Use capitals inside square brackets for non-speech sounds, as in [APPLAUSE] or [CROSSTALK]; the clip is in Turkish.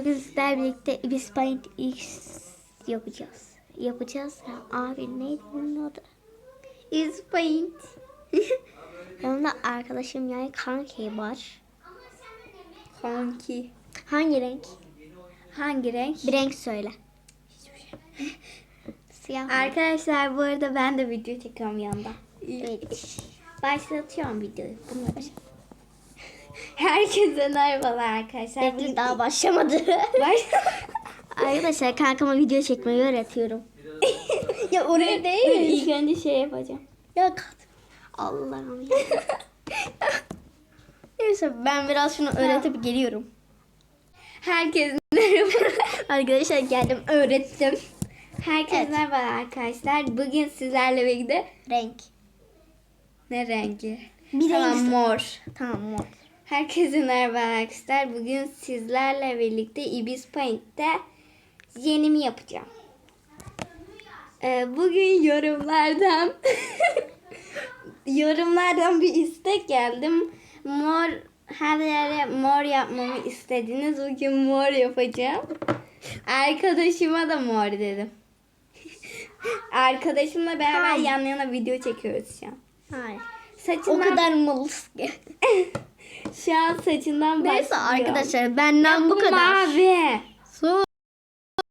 Bugün sizlerle birlikte Ibis Paint X yapacağız. Yapacağız. Ha, abi neydi bunun adı? Ibis Paint. [LAUGHS] Yanımda arkadaşım yani kanki var. Kanki. Hangi renk? Hangi renk? Bir renk söyle. [LAUGHS] Siyah. mı? Arkadaşlar bu arada ben de video çekiyorum yanında. Evet. Başlatıyorum videoyu. Bunları. Herkese merhabalar arkadaşlar. Bekle Bugün- daha başlamadı. Baş... [LAUGHS] Arkadaşlar kankama video çekmeyi öğretiyorum. [LAUGHS] ya oraya değil. İlk önce şey yapacağım. Ya kat. Allah'ım ya. [LAUGHS] Neyse ben biraz şunu öğretip geliyorum. Herkese merhaba. Arkadaşlar geldim öğrettim. Herkese Evet. merhaba arkadaşlar. Bugün sizlerle birlikte Renk. ne rengi? Bir tamam renk. mor. Tamam mor. Herkese merhaba arkadaşlar. Bugün sizlerle birlikte Ibis Paint'te yenimi yapacağım. Ee, bugün yorumlardan [LAUGHS] yorumlardan bir istek geldim. Mor her yere mor yapmamı istediniz. Bugün mor yapacağım. Arkadaşıma da mor dedim. [LAUGHS] Arkadaşımla beraber Tamam. yan yana video çekiyoruz şu an. Hayır. Saçından, O kadar malız ki. [LAUGHS] şu an saçından Neyse başlıyor. arkadaşlar benden bu kadar. Mavi. Sus.